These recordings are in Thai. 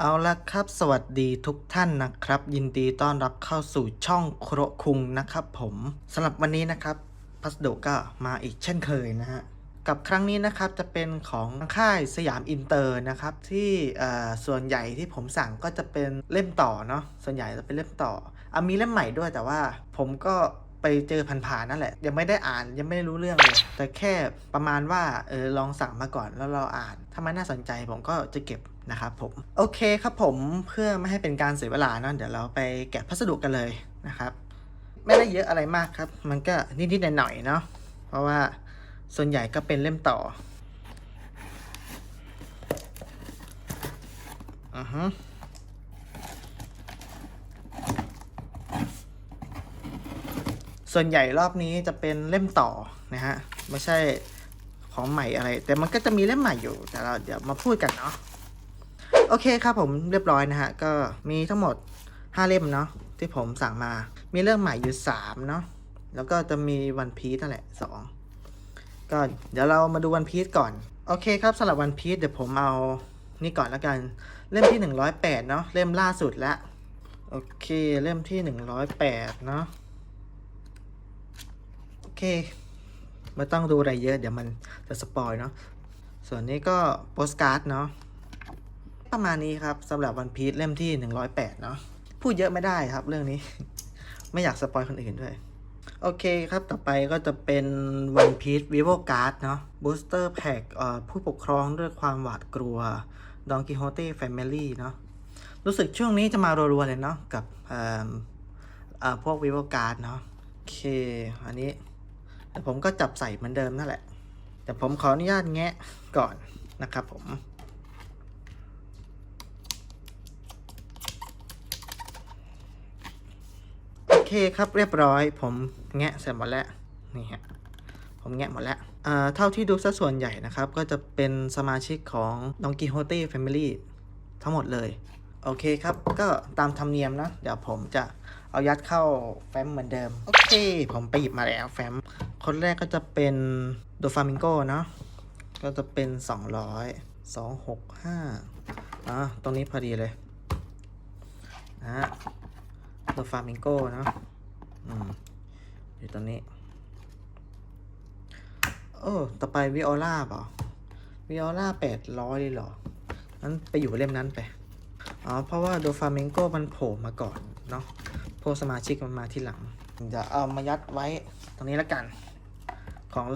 เอาละครับ สวัสดีทุกท่านนะครับ ยินดีต้อนรับเข้าสู่ช่องโครคุงนะครับผมสำหรับวันนี้นะครับพัสดุก็มาอีกเช่นเคยนะฮะกับครั้งนี้นะครับจะเป็นของค่ายสยามอินเตอร์นะครับ ที่ส่วนใหญ่ที่ผมสั่งก็จะเป็นเล่มต่อเนาะส่วนใหญ่จะเป็นเล่มต่ออมีเล่มใหม่ด้วยแต่ว่าผมก็ ไปเจอผ่านๆนั่นแหละ ยังไม่ได้อ่านยังไม่ได้รู้เรื่องเลย แต่แค่ประมาณว่าเออลองสั่งมาก่อนแล้วเราอ่าน ถ้ามันน่าสนใจผมก็จะเก็บนะครับผม โอเคครับผมเพื่อไม่ให้เป็นการเสียเวลาเนาะเดี๋ยวเราไปแกะพัสดุกันเลยนะครับ ไม่ได้เยอะอะไรมากครับ มันก็นิดๆหน่อยๆเนาะเพราะว่าส่วนใหญ่ก็เป็นเล่มต่ออือฮึ ส่วนใหญ่รอบนี้จะเป็นเล่มต่อนะฮะไม่ใช่ของใหม่อะไร แต่มันก็จะมีเล่มใหม่อยู่ แต่เราเดี๋ยวมาพูดกันเนาะโอเคครับผมเรียบร้อยนะฮะ ก็มีทั้งหมด 5 เล่มเนาะที่ผมสั่งมา มีเรื่องใหม่อยู่ 3 เนาะแล้วก็จะมีวันพีซนั่นแหละ 2 ก็เดี๋ยวเรามาดูวันพีซก่อน โอเคครับสำหรับวันพีซเดี๋ยวผมเอานี่ก่อนแล้วกัน เล่มที่ 108 เนาะเล่มล่าสุดละโอเค เล่มที่ 108 เนาะ เคไม่ต้องดูอะไรเยอะ เดี๋ยวมันจะสปอยเนาะส่วนนี้ก็โปสการ์ดเนาะประมาณนี้ครับสำหรับวันพีซเล่มที่ 108 เนาะพูดเยอะไม่ได้ครับเรื่องนี้ ไม่อยากสปอยคนอื่นด้วย โอเคครับต่อไปก็จะเป็นวันพีซวิโวการ์ดเนาะบูสเตอร์แพ็กผู้ปกครองด้วยความหวาดกลัวดองกิโฮเต้แฟมิลี่เนาะรู้สึกช่วงนี้จะมารัวๆเลยเนาะกับเอ่อพวกวิโวการ์ดเนาะโอเค อันนี้ แต่ผมก็จับใส่เหมือนเดิมนั่นแหละ แต่ผมขออนุญาตแงะก่อนนะครับผมโอเคครับเรียบร้อย ผมแงะเสร็จหมดแล้วนี่ฮะผมแงะหมดแล้วเอ่อเท่าที่ดูซะส่วนใหญ่นะครับ ก็จะเป็นสมาชิกของ Don Quixote Family ทั้งหมดเลย โอเคครับ ก็ตามธรรมเนียมนะ เดี๋ยวผมจะ เอายัดเข้าแฟ้มเหมือนเดิม โอเค ผมไปหยิบมาแล้วแฟ้ม คนแรกก็จะเป็นโดฟามิงโกเนาะ ก็จะเป็น 200 265อะตรงนี้พอดีเลยนะตัวฟามิงโกเนาะอืมอยู่ตรงนี้ โอ้ ต่อไปวิโอลาเปล่าวิโอลาแปดร้อยเลยเหรอนั้นไปอยู่เล่มนั้นไป อ๋อ เพราะว่าโดฟามิงโกมันโผล่มาก่อนเนาะ วกสมาชิกมันมาที่หลังจะเอามายัดไว้ตรงนี้แล้วกัน ของ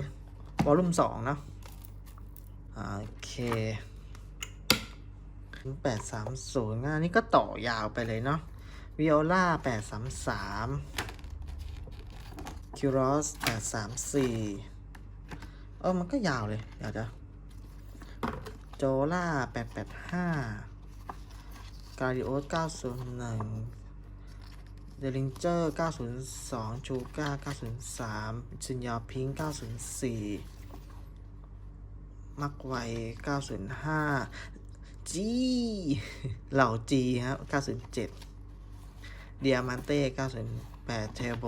วอลลุ่มสองเนาะโอเคแปดสามศูนย์อันนี้ก็ต่อยาวไปเลยเนาะวิโอลาแปดสามสามคิวรอสแปดสามสี่เออมันก็ยาวเลย เดี๋ยวเดี๋ยวโจล่าแปดแปดห้ากาลิโอสเก้าศูนย์หนึ่ง เดลิงเจอร์เก้าศูนย์สองจูก้าเก้าศูนย์สามชินยาพิงเก้าศูนย์สี่มักไวเก้าศูนย์ห้าจีเหล่าจีครับเก้าศูนย์เจ็ดเดียมันเต้908เทโบ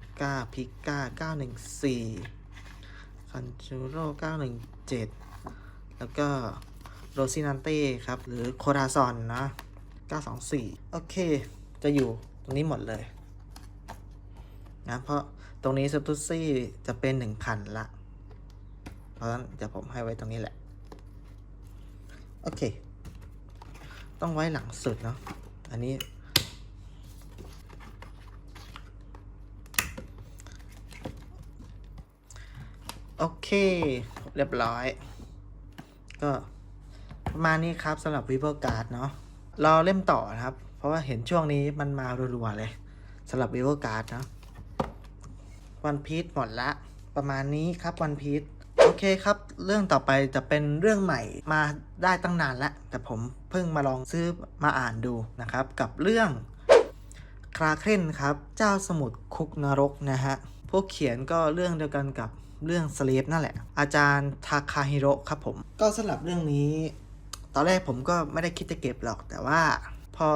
909พิก้า914 คันจูโร่917 แล้วก็โรซินันเต้ครับ หรือโคราซอนนะ 924 โอเค จะอยู่ ตรงนี้หมดเลยนะเพราะตรงนี้สตุซี่จะเป็น1,000ละ เพราะฉะนั้นเดี๋ยวผมให้ไว้ตรงนี้แหละ โอเค ต้องไว้หลังสุดเนาะอันนี้ โอเค เรียบร้อย ก็ประมาณนี้ครับสำหรับ Vivo Card เนาะรอเล่มต่อนะครับ ราะว่าเห็นช่วงนี้มันมารัวๆเลยสำหรับ Vivo Card เนะวันพีชหมดละประมาณนี้ครับวันพีชโอเคครับ เรื่องต่อไปจะเป็นเรื่องใหม่มาได้ตั้งนานแล้ว แต่ผมเพิ่งมาลองซื้อมาอ่านดูนะครับ กับเรื่องคราเคนครับ เจ้าสมุทรคุกนรกนะฮะพวกเขียนก็เรื่องเดียวกันกับเรื่องสเลฟนั่นแหละ อาจารย์ทาคาฮิโร่ครับผม ก็สำหรับเรื่องนี้ ตอนแรกผมก็ไม่ได้คิดจะเก็บหรอกแต่ว่า พอ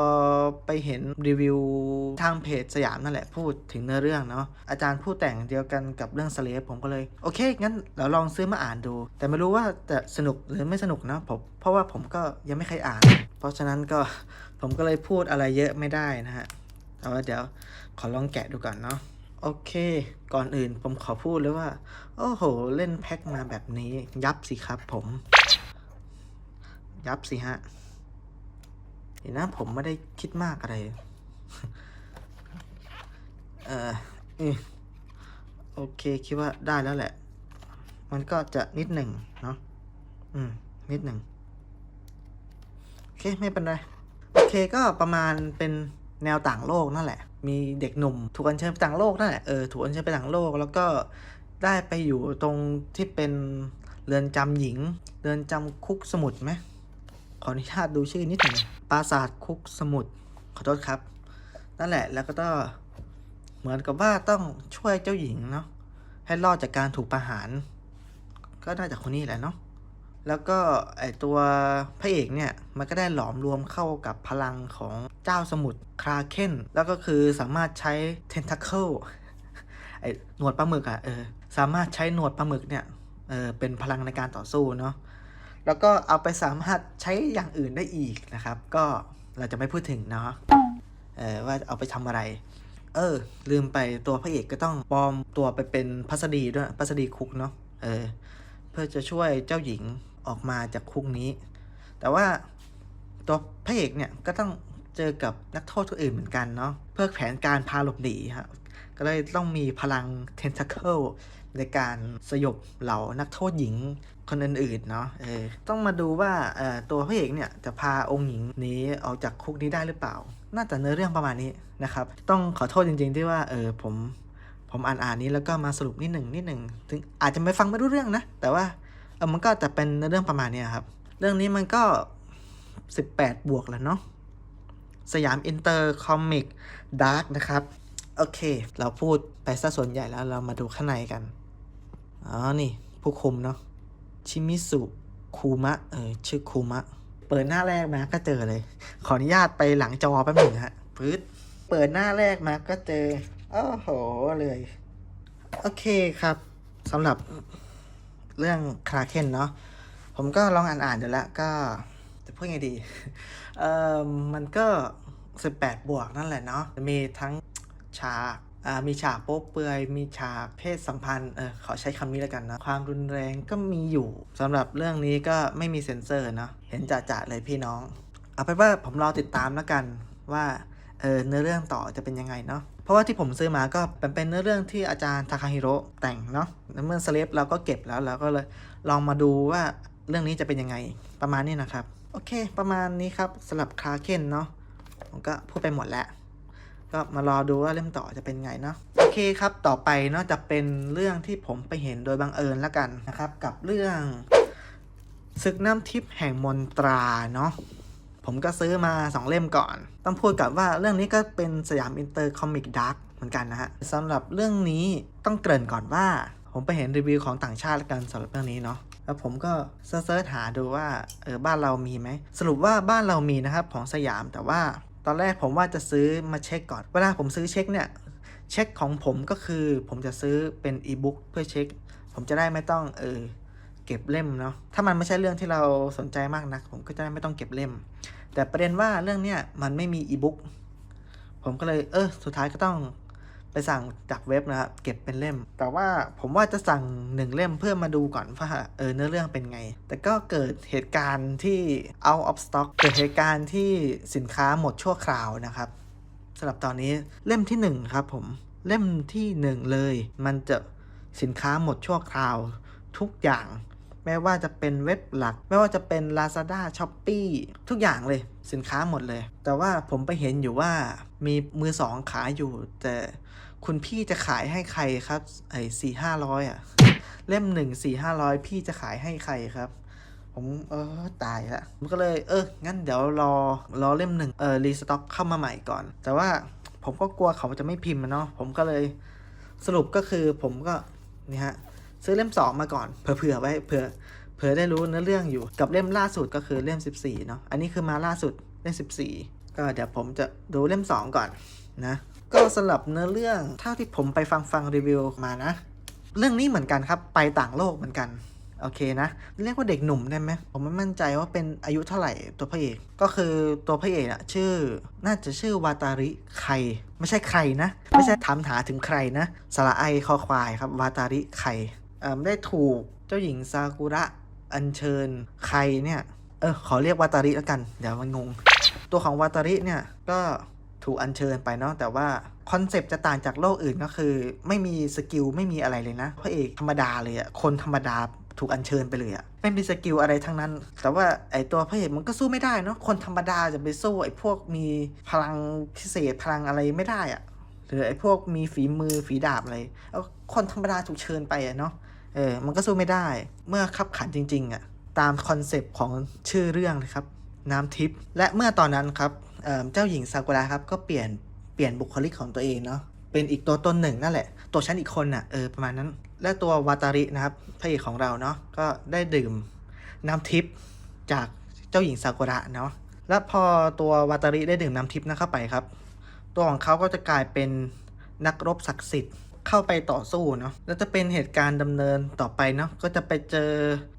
ไปเห็นรีวิวทางเพจสยามนั่นแหละพูดถึงเนื้อเรื่องเนาะอาจารย์ผู้แต่งเดียวกันกับเรื่องสเลฟผมก็เลย โอเค งั้นเราลองซื้อมาอ่านดู แต่ไม่รู้ว่าจะสนุกหรือไม่สนุกนะผมเพราะว่าผมก็ยังไม่เคยอ่าน เพราะฉะนั้นก็ผมก็เลยพูดอะไรเยอะไม่ได้นะฮะแต่ว่าเดี๋ยวขอลองแกะดูก่อนเนาะโอเค ก่อนอื่นผมขอพูดเลยว่า โอ้โห เล่นแพ็คมาแบบนี้ ยับสิครับผม ยับสิฮะ เห็นนะผมไม่ได้คิดมากอะไร เออโอเคคิดว่าได้แล้วแหละ มันก็จะนิดหนึ่งเนาะ อืม นิดหนึ่งโอเคไม่เป็นไร โอเคก็ประมาณเป็นแนวต่างโลกนั่นแหละ มีเด็กหนุ่มถูกอัญเชิญไปต่างโลกนั่นแหละ เออ ถูกอัญเชิญไปต่างโลก แล้วก็ได้ไปอยู่ตรงที่เป็นเรือนจำหญิง เรือนจำคุกสมุทรไหม ขออนุญาตดูชื่อนิดหนึ่งปราสาทคุกสมุทรขอโทษครับ นั่นแหละแล้วก็ต้องเหมือนกับว่าต้องช่วยเจ้าหญิงเนาะให้รอดจากการถูกประหาร ก็น่าจะคนนี้แหละเนาะแล้วก็ไอตัวพระเอกเนี่ยมันก็ได้หลอมรวมเข้ากับพลังของเจ้าสมุทรคราเคนแล้วก็คือสามารถใช้เทนทัคเคิลไอหนวดปลาหมึกอะ่ะเออสามารถใช้หนวดปลาหมึกเนี่ยเออเป็นพลังในการต่อสู้เนาะ แล้วก็เอาไปสามารถใช้อย่างอื่นได้อีกนะครับ ก็เราจะไม่พูดถึงเนาะเออว่าเอาไปทำอะไร เออ ลืมไปตัวพระเอกก็ต้องปลอมตัวไปเป็นพัสดีด้วยพัสดีคุกเนาะเออ เพื่อจะช่วยเจ้าหญิงออกมาจากคุกนี้ แต่ว่าตัวพระเอกเนี่ยก็ต้องเจอกับนักโทษคนอื่นเหมือนกันเนาะเพื่อแผนการพาหลบหนีครับ ก็เลยต้องมีพลังเทนทัคเคิลในการสยบเหล่านักโทษหญิงคนอื่นๆเนาะเออต้องมาดูว่าเอ่อตัวพระเอกเนี่ยจะพาองค์หญิงนี้ออกจากคุกนี้ได้หรือเปล่า น่าจะเนื้อเรื่องประมาณนี้นะครับ ต้องขอโทษจริงๆที่ว่าเออผมผมอ่านอ่านนี้แล้วก็มาสรุปนิดหนึ่งนิดหนึ่งถึงอาจจะไม่ฟังไม่รู้เรื่องนะ แต่ว่าเออมันก็จะเป็นเรื่องประมาณนี้ครับ เรื่องนี้มันก็ 18 บวกแล้วเนาะสยามอินเตอร์คอมิกดาร์กนะครับ โอเค เราพูดไปซะส่วนใหญ่แล้วเรามาดูข้างในกัน อ๋อ นี่ ผู้คุมเนาะ ชิมิสุ คูมะ เออ ชื่อคูมะ เปิดหน้าแรกมาก็เจอเลย ขออนุญาตไปหลังจอแป๊บหนึ่งฮะพืดเปิดหน้าแรกมาก็เจอ โอ้โห เลย โอเคครับสำหรับเรื่องคราเคนเนาะ ผมก็ลองอ่านอ่านๆดูแล้วก็จะพูดไงดี เออมันก็ 18 บวกนั่นแหละเนาะ มีทั้ง ฉากมีฉากโป๊เปลือย มีฉากเพศสัมพันธ์เออขอใช้คำนี้แล้วกันนะ ความรุนแรงก็มีอยู่สำหรับเรื่องนี้ก็ไม่มีเซ็นเซอร์เนาะเห็นจะๆเลยพี่น้อง เอาเป็นว่าผมรอติดตามแล้วกันว่าเออเนื้อเรื่องต่อจะเป็นยังไงเนาะเพราะว่าที่ผมซื้อมาก็เป็นเป็นเนื้อเรื่องที่อาจารย์ทาคาฮิโร่แต่งเนาะแล้วเมื่อสเลปเราก็เก็บแล้วเราก็เลยลองมาดูว่าเรื่องนี้จะเป็นยังไงประมาณนี้นะครับ โอเค ประมาณนี้ครับสำหรับคาเคนเนาะผมก็พูดไปหมดแล้ว ก็มารอดูว่าเล่มต่อจะเป็นไงเนาะโอเคครับต่อไปเนาะจะเป็นเรื่องที่ผมไปเห็นโดยบังเอิญแล้วกันนะครับ กับเรื่องศึกน้ำทิพย์แห่งมนตราเนาะผมก็ซื้อมา 2 เล่มก่อน ต้องพูดกับว่าเรื่องนี้ก็เป็นสยามอินเตอร์คอมิกดาร์กเหมือนกันนะฮะสำหรับเรื่องนี้ต้องเกริ่นก่อนว่า ผมไปเห็นรีวิวของต่างชาติแล้วกันสำหรับเรื่องนี้เนาะแล้วผมก็เซิร์ชหาดูว่าเออบ้านเรามีไหมสรุปว่าบ้านเรามีนะครับของสยามแต่ว่า ตอนแรกผมว่าจะซื้อมาเช็คก่อน เวลาผมซื้อเช็คเนี่ยเช็คของผมก็คือผมจะซื้อเป็นอีบุ๊กเพื่อเช็ค ผมจะได้ไม่ต้องเออเก็บเล่มเนาะถ้ามันไม่ใช่เรื่องที่เราสนใจมากนัก ผมก็จะได้ไม่ต้องเก็บเล่ม แต่ประเด็นว่าเรื่องเนี้ยมันไม่มีอีบุ๊กผมก็เลยเออสุดท้ายก็ต้อง ไปสั่งจากเว็บนะครับเก็บเป็นเล่ม แต่ว่าผมว่าจะสั่งหนึ่งเล่มเพื่อมาดูก่อนว่าเออเนื้อเรื่องเป็นไง แต่ก็เกิดเหตุการณ์ที่ out of stock เกิดเหตุการณ์ที่สินค้าหมดชั่วคราวนะครับสำหรับตอนนี้เล่มที่หนึ่งครับผมเล่มที่หนึ่งเลย มันจะสินค้าหมดชั่วคราวทุกอย่าง ไม่ว่าจะเป็นเว็บหลัก ไม่ว่าจะเป็น Lazada s h o p e e ทุกอย่างเลยสินค้าหมดเลย แต่ว่าผมไปเห็นอยู่ว่ามีมือสองขายอยู่ แต่คุณพี่จะขายให้ใครครับ ไอ้สี่ห้าร้อยอะเล่มหนึ่งสี่ห้าร้อยพี่จะขายให้ใครครับ ผมเออตายละผมก็เลยเอองั้นเดี๋ยวรอรอเล่มหนึ่งเออรีสต็อกเข้ามาใหม่ก่อน แต่ว่าผมก็กลัวเขาจะไม่พิมพ์อะเนาะผมก็เลยสรุปก็คือผมก็นี่ฮะ ซื้อเล่มสองมาก่อน เผื่อไว้เผื่อเผื่อได้รู้เนื้อเรื่องอยู่กับเล่มล่าสุดก็คือเล่ม 14เนาะอันนี้คือมาล่าสุดเล่ม 14 ก็เดี๋ยวผมจะดูเล่ม 2 ก่อนนะก็สลับเนื้อเรื่องเท่าที่ผมไปฟังฟังรีวิวมานะ เรื่องนี้เหมือนกันครับไปต่างโลกเหมือนกันโอเคนะเรียกว่าเด็กหนุ่มได้ไหมผมไม่มั่นใจว่าเป็นอายุเท่าไหร่ตัวพระเอกก็คือตัวพระเอกอะชื่อ น่าจะชื่อวาตาริไคไม่ใครใครนะ ไม่ใช่ถามหาถึงใครนะสระไอคอควายครับวาตาริไคเอ่ ได้ถูกเจ้าหญิงซากุระอัญเชิญไครเนี่ย เออ ขอเรียกวาตาริแล้วกัน เดี๋ยวมันงง ตัวของวาตาริเนี่ย ก็ถูกอัญเชิญไปเนาะ แต่ว่าคอนเซปต์จะต่างจากโลกอื่นก็คือ ไม่มีสกิลไม่มีอะไรเลยนะพระเอกธรรมดาเลยอะคนธรรมดาถูกอัญเชิญไปเลยอะไม่มีสกิลอะไรทั้งนั้น แต่ว่าไอตัวพระเอกมันก็สู้ไม่ได้เนาะคนธรรมดาจะไปสู้ไอพวกมีพลังพิเศษพลังอะไรไม่ได้อะ หรือไอ้พวกมีฝีมือฝีดาบอะไรเอาคนธรรมดาถูกเชิญไปอะเนาะเออมันก็สู้ไม่ได้ เมื่อขับขันจริง ๆอะตามคอนเซปต์ของชื่อเรื่องเลยครับ น้ำทิพย์และเมื่อตอนนั้นครับเเจ้าหญิงซากุระครับก็เปลี่ยนเปลี่ยนบุคลิกของตัวเองเนาะเป็นอีกตัวตนหนึ่งนั่นแหละ ตัวฉันอีกคนน่ะเออประมาณนั้น และตัววาตารินะครับพระเอกของเราเนาะก็ได้ดื่มน้ำทิพย์จากเจ้าหญิงซากุระเนาะและพอตัววาตาริได้ดื่มน้ำทิพย์นะเข้าไปครับ ตัวของเขาก็จะกลายเป็นนักรบศักดิ์สิทธิ์เข้าไปต่อสู้เนาะแล้วจะเป็นเหตุการณ์ดำเนินต่อไปเนาะก็จะไปเจอ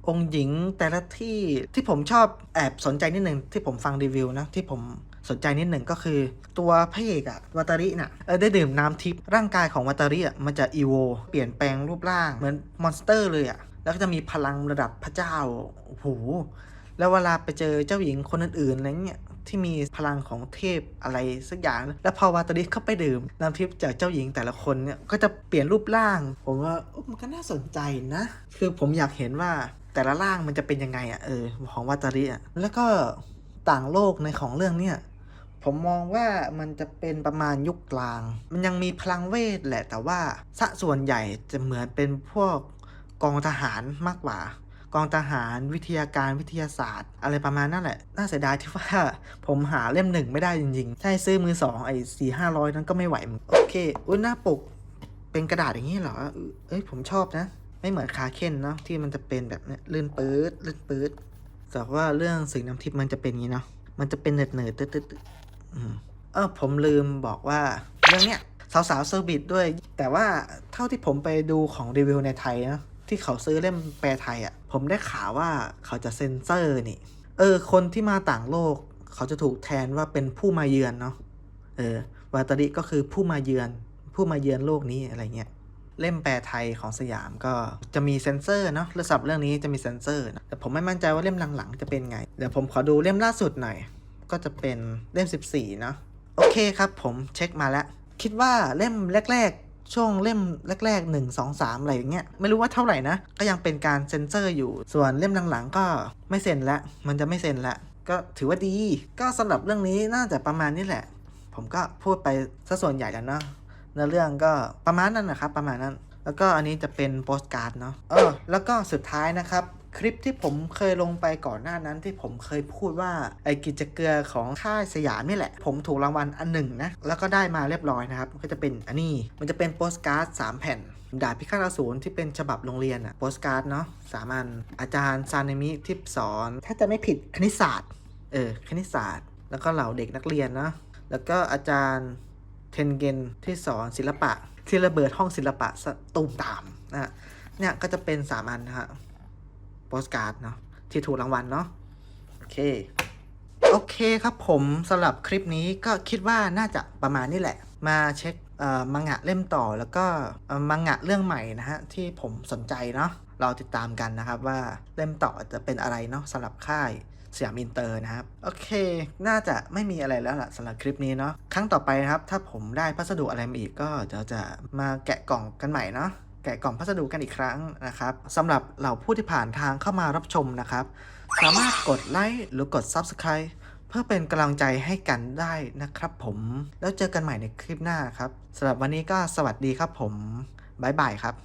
องค์หญิงแต่ละที่ที่ผมชอบแอบสนใจนิดหนึ่งที่ผมฟังรีวิวนะที่ผมสนใจนิดหนึ่งก็คือ ตัวพระเอกอะวัตาริน่ะเออได้ดื่มน้ำทิพย์ร่างกายของวัตาริอะมันจะอีโว เปลี่ยนแปลงรูปร่างเหมือนมอนสเตอร์เลยอะแล้วก็จะมีพลังระดับพระเจ้าโอ้โหแล้วเวลาไปเจอเจ้าหญิงคนอื่นๆอะไรเงี้ย ที่มีพลังของเทพอะไรสักอย่าง แล้วพอวาตาริเข้าไปดื่มน้ำทิพย์จากเจ้าหญิงแต่ละคนเนี่ยก็จะเปลี่ยนรูปร่าง ผมว่ามันก็น่าสนใจนะ คือผมอยากเห็นว่าแต่ละร่างมันจะเป็นยังไงอะ่ะเออของวาตาริอะแล้วก็ต่างโลกในของเรื่องเนี่ยผมมองว่ามันจะเป็นประมาณยุคกลาง มันยังมีพลังเวทแหละแต่ว่าสะส่วนใหญ่จะเหมือนเป็นพวกกองทหารมากกว่า กองทหารวิทยาการวิทยาศาสตร์ อะไรประมาณนั่นแหละ น่าเสียดายที่ว่าผมหาเล่มหนึ่งไม่ได้จริงๆ ใช่ซื้อมือสองไอ้สี่ห้าร้อยนั้นก็ไม่ไหวมึงโอเค อุ้ยหน้าปกเป็นกระดาษอย่างนี้เหรอ เอ้ยผมชอบนะ ไม่เหมือนคาเค้นเนาะที่มันจะเป็นแบบเนี้ยลื่นปื๊ดลื่นปื๊ดแต่ว่าเรื่องสิ่งน้ำทิพย์มันจะเป็นอย่างนี้เนาะมันจะเป็นเนืดเนืดๆตืดตืดๆอืมเออผมลืมบอกว่าเรื่องเนี้ยสาวๆเซอร์บิทด้วย แต่ว่าเท่าที่ผมไปดูของรีวิวในไทยนะ ที่เขาซื้อเล่มแปลไทยอะ่ะ ผมได้ข่าวว่าเขาจะเซ็นเซอร์นี่ เออ คนที่มาต่างโลก เขาจะถูกแทนว่าเป็นผู้มาเยือนเนาะ เออ วาตาริก็คือผู้มาเยือน ผู้มาเยือนโลกนี้อะไรเงี้ย เล่มแปลไทยของสยามก็จะมีเซ็นเซอร์เนาะเรื่องสับเรื่องนี้จะมีเซ็นเซอร์นะแต่ผมไม่มั่นใจว่าเล่มหลังๆจะเป็นไง เดี๋ยวผมขอดูเล่มล่าสุดหน่อย ก็จะเป็นเล่ม 14 เนาะ โอเคครับ ผมเช็คมาแล้ว คิดว่าเล่มแรก ๆ ช่วงเล่มแรก ๆ 1 2 3 อะไรอย่างเงี้ยไม่รู้ว่าเท่าไหร่นะ ก็ยังเป็นการเซ็นเซอร์อยู่ ส่วนเล่มหลังๆ ก็ไม่เซ็นละมันจะไม่เซ็นละก็ถือว่าดี ก็สำหรับเรื่องนี้น่าจะประมาณนี้แหละ ผมก็พูดไปซะส่วนใหญ่แล้วเนาะเนื้อเรื่องก็ประมาณนั้นนะครับ ประมาณนั้น แล้วก็อันนี้จะเป็นโปสการ์ดเนาะเออแล้วก็สุดท้ายนะครับ คลิปที่ผมเคยลงไปก่อนหน้านั้นที่ผมเคยพูดว่าไอ้กิจเกลือของค่ายสยามนี่แหละ ผมถูกรางวัลอันหนึ่งนะ แล้วก็ได้มาเรียบร้อยนะครับ ก็จะเป็นอันนี้ มันจะเป็นโปสการ์ด3แผ่นดาบพิฆาตอสูรที่เป็นฉบับโรงเรียนอะโปสการ์ดเนาะสามัญอาจารย์ซานิมิที่สอน ถ้าจะไม่ผิดคณิตศาสตร์ เออ คณิตศาสตร์ แล้วก็เหล่าเด็กนักเรียนเนาะแล้วก็อาจารย์เทนเกนที่สอนศิลปะ ที่ระเบิดห้องศิลปะสตูมตามนะฮะเนี่ยก็จะเป็นสามอันนะฮะ โปสการ์ดเนาะที่ถูกรางวัลเนาะโอเคโอเคครับผมสำหรับคลิปนี้ก็คิดว่าน่าจะประมาณนี้แหละ มาเช็คมังงะเล่มต่อแล้วก็มังงะเรื่องใหม่นะฮะที่ผมสนใจเนาะเราติดตามกันนะครับว่าเล่มต่อจะเป็นอะไรเนาะสำหรับค่ายสยามอินเตอร์นะครับ โอเค น่าจะไม่มีอะไรแล้วล่ะสำหรับคลิปนี้เนาะครั้งต่อไปนะครับ ถ้าผมได้พัสดุอะไรมาอีกก็เดี๋ยวจะมาแกะกล่องกันใหม่เนาะ แกะกล่องพัสดุกันอีกครั้งนะครับสำหรับเหล่าผู้ที่ผ่านทางเข้ามารับชมนะครับ สามารถกดไลค์หรือกด Subscribe เพื่อเป็นกำลังใจให้กันได้นะครับผม แล้วเจอกันใหม่ในคลิปหน้าครับสำหรับวันนี้ก็สวัสดีครับผม บ๊ายบายครับ